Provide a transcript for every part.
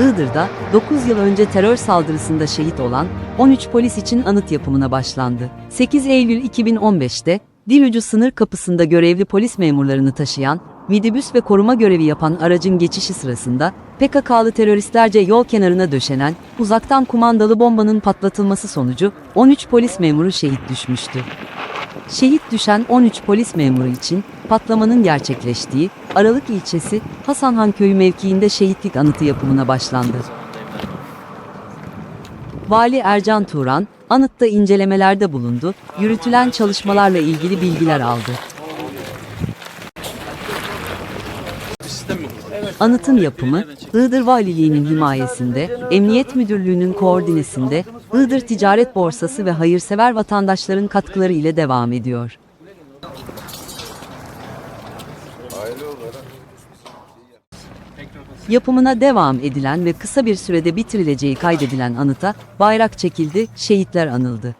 Iğdır'da 9 yıl önce terör saldırısında şehit olan 13 polis için anıt yapımına başlandı. 8 Eylül 2015'te Dilucu sınır kapısında görevli polis memurlarını taşıyan, midibüs ve koruma görevi yapan aracın geçişi sırasında PKK'lı teröristlerce yol kenarına döşenen uzaktan kumandalı bombanın patlatılması sonucu 13 polis memuru şehit düşmüştü. Şehit düşen 13 polis memuru için patlamanın gerçekleştiği Aralık ilçesi Hasanhan Köyü mevkiinde şehitlik anıtı yapımına başlandı. Vali Ercan Turan, anıtta incelemelerde bulundu, yürütülen çalışmalarla ilgili bilgiler aldı. Anıtın yapımı, Iğdır Valiliği'nin himayesinde, Emniyet Müdürlüğü'nün koordinesinde, Iğdır Ticaret Borsası ve hayırsever vatandaşların katkıları ile devam ediyor. Yapımına devam edilen ve kısa bir sürede bitirileceği kaydedilen anıta bayrak çekildi, şehitler anıldı.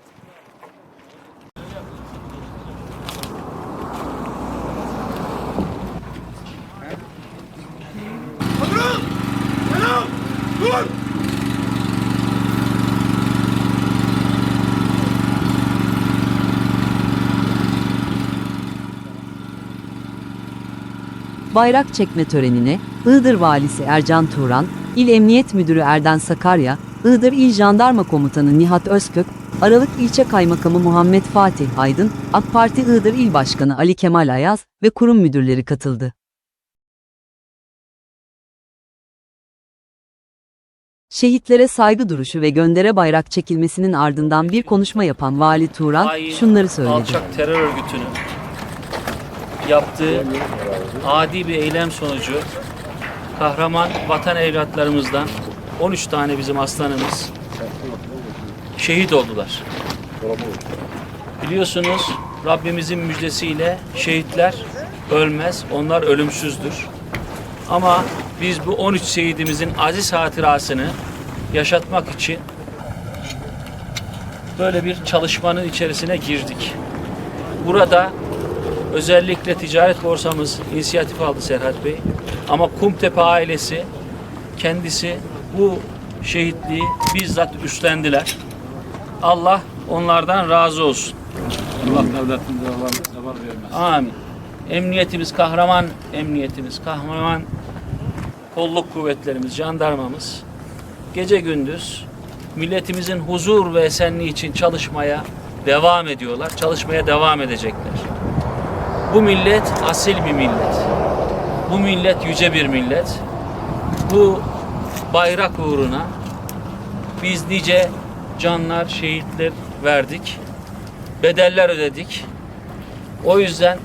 Bayrak çekme törenine Iğdır Valisi Ercan Turan, İl Emniyet Müdürü Erden Sakarya, Iğdır İl Jandarma Komutanı Nihat Özkök, Aralık İlçe Kaymakamı Muhammed Fatih Aydın, AK Parti Iğdır İl Başkanı Ali Kemal Ayaz ve kurum müdürleri katıldı. Şehitlere saygı duruşu ve göndere bayrak çekilmesinin ardından bir konuşma yapan Vali Turan hain, şunları söyledi. alçak terör örgütünün yaptığı adi bir eylem sonucu kahraman vatan evlatlarımızdan 13 tane bizim aslanımız şehit oldular. Biliyorsunuz Rabbimizin müjdesiyle şehitler ölmez, onlar ölümsüzdür. Ama biz bu 13 şehidimizin aziz hatırasını yaşatmak için böyle bir çalışmanın içerisine girdik. Burada özellikle ticaret borsamız inisiyatif aldı Serhat Bey. Ama Kumtepe ailesi kendisi bu şehitliği bizzat üstlendiler. Allah onlardan razı olsun. Allah devletimize Allah vermez. Amin. Emniyetimiz kahraman, emniyetimiz kahraman, kolluk kuvvetlerimiz, jandarmamız gece gündüz milletimizin huzur ve esenliği için çalışmaya devam ediyorlar. Çalışmaya devam edecekler. Bu millet asil bir millet. Bu millet yüce bir millet. Bu bayrak uğruna biz nice canlar, şehitler verdik. Bedeller ödedik. O yüzden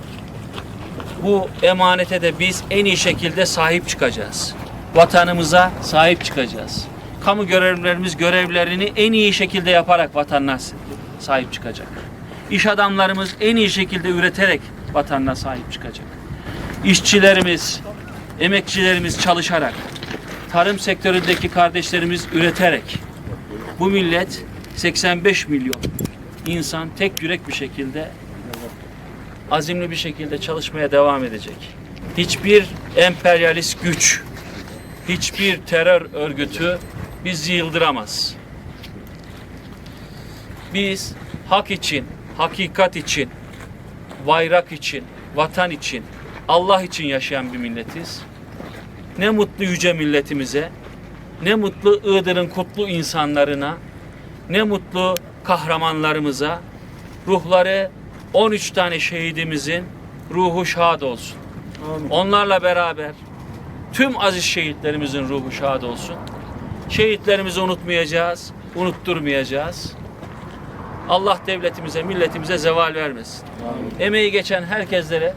bu emanete de biz en iyi şekilde sahip çıkacağız. Vatanımıza sahip çıkacağız. Kamu görevlilerimiz görevlerini en iyi şekilde yaparak vatanına sahip çıkacak. İş adamlarımız en iyi şekilde üreterek vatanına sahip çıkacak. İşçilerimiz, emekçilerimiz çalışarak, tarım sektöründeki kardeşlerimiz üreterek, bu millet 85 milyon insan tek yürek bir şekilde azimli bir şekilde çalışmaya devam edecek. Hiçbir emperyalist güç, hiçbir terör örgütü bizi yıldıramaz. Biz hak için, hakikat için, bayrak için, vatan için, Allah için yaşayan bir milletiz. Ne mutlu yüce milletimize, ne mutlu Iğdır'ın kutlu insanlarına, ne mutlu kahramanlarımıza, ruhları 13 tane şehidimizin ruhu şad olsun. Onlarla beraber tüm aziz şehitlerimizin ruhu şad olsun. Şehitlerimizi unutmayacağız, unutturmayacağız. Allah devletimize, milletimize zeval vermesin. Emeği geçen herkeslere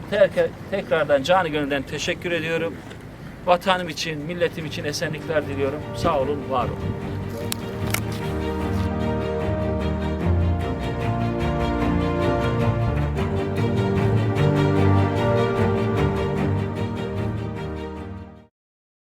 tekrardan canı gönülden teşekkür ediyorum. Vatanım için, milletim için esenlikler diliyorum. Sağ olun, var olun.